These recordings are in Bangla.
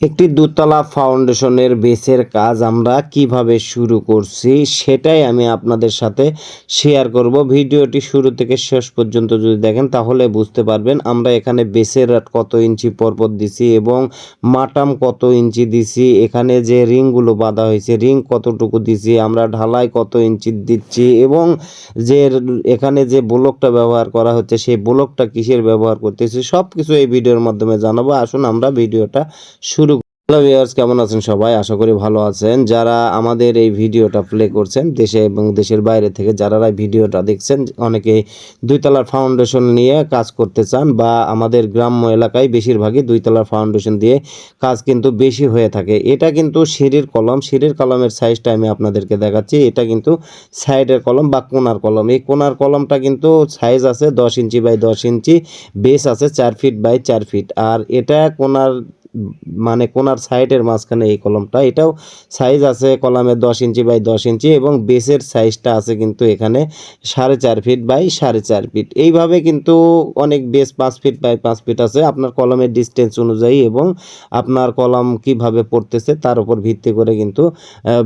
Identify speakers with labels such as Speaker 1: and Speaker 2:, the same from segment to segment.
Speaker 1: একটি দুতলা ফাউন্ডেশনের বেসের কাজ আমরা কীভাবে শুরু করছি সেটাই আমি আপনাদের সাথে শেয়ার করব। ভিডিওটি শুরু থেকে শেষ পর্যন্ত যদি দেখেন তাহলে বুঝতে পারবেন আমরা এখানে বেসের কত ইঞ্চি পরপর দিছি এবং মাটাম কত ইঞ্চি দিছি, এখানে যে রিংগুলো বাঁধা হয়েছে, রিং কতটুকু দিছি, আমরা ঢালাই কত ইঞ্চি দিচ্ছি এবং যে এখানে যে ব্লকটা ব্যবহার করা হচ্ছে সেই ব্লকটা কিসের ব্যবহার করতেছি সব কিছু এই ভিডিওর মাধ্যমে জানাব। আসুন আমরা ভিডিওটা শুরু হ্যালো ভিউয়ার্স কেমন আছেন সবাই? আশা করি ভালো আছেন। যারা আমাদের এই ভিডিওটা প্লে করছেন দেশে এবং দেশের বাইরে থেকে, যারা ভিডিওটা দেখছেন, অনেকে দুইতলার ফাউন্ডেশন নিয়ে কাজ করতে চান বা আমাদের গ্রাম্য এলাকায় বেশিরভাগই দুইতলার ফাউন্ডেশন দিয়ে কাজ কিন্তু বেশি হয়ে থাকে। এটা কিন্তু সিঁড়ির কলম। সিঁড়ির কলমের সাইজটা আমি আপনাদেরকে দেখাচ্ছি। এটা কিন্তু সাইডের কলম বা কোনার কলম। এই কোনার কলমটা কিন্তু সাইজ আছে দশ ইঞ্চি বাই দশ ইঞ্চি বেস আছে চার ফিট বাই চার ফিট আর এটা কোনার মানে কোনার সাইডের মাঝখানে এই কলমটা, এটাও সাইজ আছে কলামের দশ ইঞ্চি বাই দশ ইঞ্চি এবং বেসের সাইজটা আছে কিন্তু এখানে সাড়ে চার ফিট বাই সাড়ে চার ফিট এইভাবে কিন্তু অনেক বেস পাঁচ ফিট বাই পাঁচ ফিট আছে। আপনার কলমের ডিস্টেন্স অনুযায়ী এবং আপনার কলম কীভাবে পড়তেছে তার উপর ভিত্তি করে কিন্তু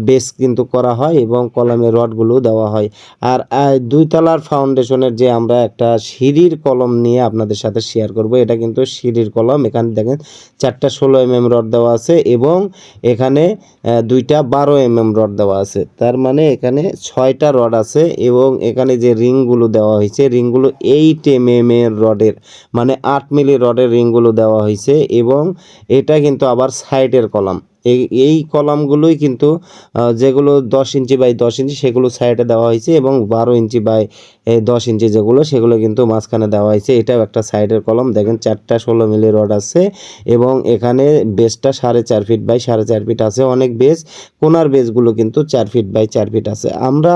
Speaker 1: বেস কিন্তু করা হয় এবং কলমের রডগুলো দেওয়া হয়। আর দুইতলার ফাউন্ডেশনের যে আমরা একটা সিঁড়ির কলম নিয়ে আপনাদের সাথে শেয়ার করব, এটা কিন্তু সিঁড়ির কলম। এখানে দেখেন চারটা ষোলো এমএম রড দেওয়া আছে এবং এখানে দুইটা বারো এমএম রড দেওয়া আছে। তার মানে এখানে ছয়টা রড আছে এবং এখানে যে রিংগুলো দেওয়া হয়েছে, রিংগুলো এইট এম এম এর রডের মানে আট মিলি রডের রিংগুলো দেওয়া হয়েছে এবং এটা কিন্তু আবার সাইডের কলাম। এই এই কলামগুলোই কিন্তু যেগুলো দশ ইঞ্চি বাই দশ ইঞ্চি সেগুলো সাইডে দেওয়া হয়েছে এবং বারো ইঞ্চি বাই এই দশ ইঞ্চি যেগুলো, সেগুলো কিন্তু মাঝখানে দেওয়া হয়েছে। এটাও একটা সাইডের কলম। দেখেন, চারটা ষোলো মিলি রড আছে এবং এখানে বেসটা সাড়ে চার ফিট বাই সাড়ে চার ফিট আছে। অনেক বেস, কোনার বেসগুলো কিন্তু চার ফিট বাই চার ফিট আছে। আমরা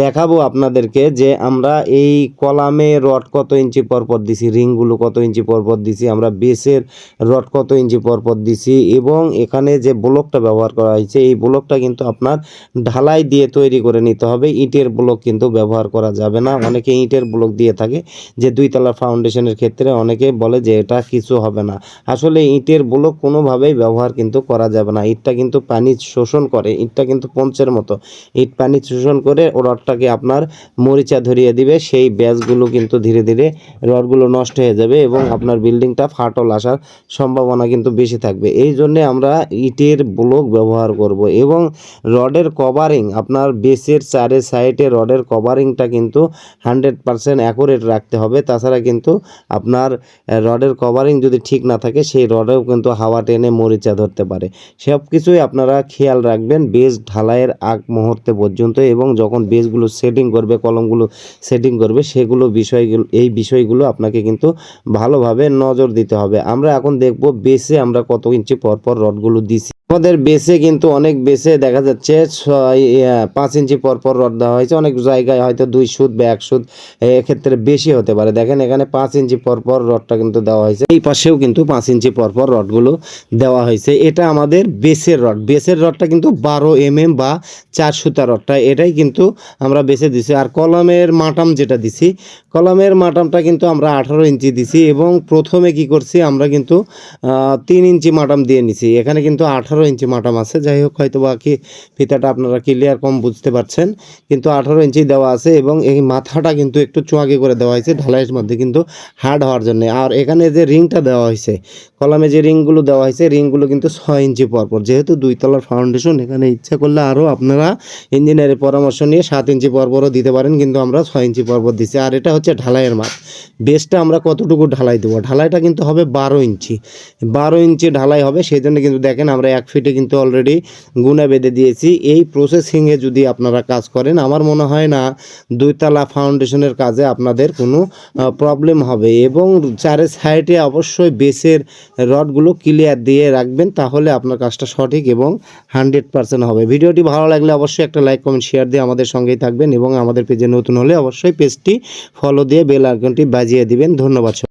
Speaker 1: দেখাবো আপনাদেরকে যে আমরা এই কলামে রড কত ইঞ্চি পরপর দিছি, রিংগুলো কত ইঞ্চি পরপর দিছি, আমরা বেসের রড কত ইঞ্চি পরপর দিছি এবং এখানে যে ব্লকটা ব্যবহার করা হয়েছে, এই ব্লকটা কিন্তু আপনার ঢালাই দিয়ে তৈরি করে নিতে হবে। ইটের ব্লক কিন্তু ব্যবহার করা যাবে না। অনেকে ইটের ব্লক দিয়ে থাকে, যে দুইতলা ফাউন্ডেশনের ক্ষেত্রে অনেকে বলে যে এটা কিছু হবে না। আসলে ইটের ব্লক কোনোভাবেই ব্যবহার কিন্তু করা যাবে না। ইটটা কিন্তু পানি শোষণ করে, ইটটা কিন্তু পঞ্চের মতো। ইট পানি শোষণ করে রডটাকে আপনার মরিচা ধরিয়ে দিবে, সেই ব্যাসগুলো কিন্তু ধীরে ধীরে রডগুলো নষ্ট হয়ে যাবে এবং আপনার বিল্ডিংটা ফাটল আসার সম্ভাবনা কিন্তু বেশি থাকবে। এই জন্যে আমরা ইটের ব্লক ব্যবহার করব এবং রডের কভারিং আপনার বেসের চারে সাইডে রডের কভারিংটা কিন্তু হান্ড্রেড পারসেন্ট অ্যাকুরেট রাখতে হবে। তাছাড়া কিন্তু আপনার রডের কভারিং যদি ঠিক না থাকে, সেই রডেও কিন্তু হাওয়া টেনে মরিচা ধরতে পারে। সব কিছুই আপনারা খেয়াল রাখবেন বেস ঢালাইয়ের আগ মুহূর্তে পর্যন্ত এবং যখন বেসগুলো সেটিং করবে, কলমগুলো সেটিং করবে, সেগুলো বিষয়গুলো, এই বিষয়গুলো আপনাকে কিন্তু ভালোভাবে নজর দিতে হবে। আমরা এখন দেখব বেসে আমরা কত ইঞ্চি পর পর রডগুলো দিছি। আমাদের বেসে কিন্তু অনেক বেসে দেখা যাচ্ছে পাঁচ ইঞ্চি পর পর রড দেওয়া হয়েছে। অনেক জায়গায় হয়তো দুই সুদ বা এক সুদ এক্ষেত্রে বেশি হতে পারে। দেখেন এখানে পাঁচ ইঞ্চি পর পর রডটা কিন্তু দেওয়া হয়েছে। এই পাশেও কিন্তু পাঁচ ইঞ্চি পর পর রডগুলো দেওয়া হয়েছে। এটা আমাদের বেসের রড। বেসের রডটা কিন্তু বারো এম এম বা চার সুতা রডটা। এটাই কিন্তু আমরা বেছে দিছি। আর কলমের মাটাম যেটা দিছি, কলমের মাটামটা কিন্তু আমরা আঠারো ইঞ্চি দিছি এবং প্রথমে কি করছি, আমরা কিন্তু তিন ইঞ্চি মাটাম দিয়ে নিছি। এখানে কিন্তু আঠারো ইঞ্চি মাটাম আছে। যাই হোক, হয়তো বাকি ফিতাটা আপনারা ক্লিয়ার কম বুঝতে পারছেন। কিন্তু আঠারো ইঞ্চি দেওয়া আছে এবং এই মাথাটা কিন্তু একটু চোয়াকে করে দেওয়া হয়েছে, ঢালাইয়ের মধ্যে কিন্তু হার্ড হওয়ার জন্য। আর এখানে যে রিংটা দেওয়া হয়েছে, কলামে যে রিংগুলো দেওয়া হয়েছে, রিংগুলো কিন্তু ছয় ইঞ্চি পরপর। যেহেতু দুই তলার ফাউন্ডেশন এখানে ইচ্ছা করলে আরও আপনারা ইঞ্জিনিয়ারের পরামর্শ নিয়ে সাত ইঞ্চি পরপরও দিতে পারেন, কিন্তু আমরা ছয় ইঞ্চি পরপর দিচ্ছি। আর এটা হচ্ছে ঢালাইয়ের মাপ। বেসটা আমরা কতটুকু ঢালাই দেবো? ঢালাইটা কিন্তু হবে বারো ইঞ্চি। বারো ইঞ্চি ঢালাই হবে সেই জন্য কিন্তু দেখেন আমরা এক ফিটে কিন্তু অলরেডি গুনা বেঁধে দিয়েছি। এই প্রসেসিংয়ে যদি আপনারা কাজ করেন, আমার মনে হয় না দুইতলা ফাউন্ডেশনের কাজে আপনাদের কোনো প্রবলেম হবে। এবং চারের সাইডে অবশ্যই বেসের রডগুলো ক্লিয়ার দিয়ে রাখবেন, তাহলে আপনার কাজটা সঠিক এবং হান্ড্রেড পার্সেন্ট হবে। ভিডিওটি ভালো লাগলে অবশ্যই একটা লাইক কমেন্ট শেয়ার দিয়ে আমাদের সঙ্গেই থাকবেন এবং আমাদের পেজে নতুন হলে অবশ্যই পেজটি ফলো দিয়ে বেল আইকনটি বাজিয়ে দিবেন। ধন্যবাদ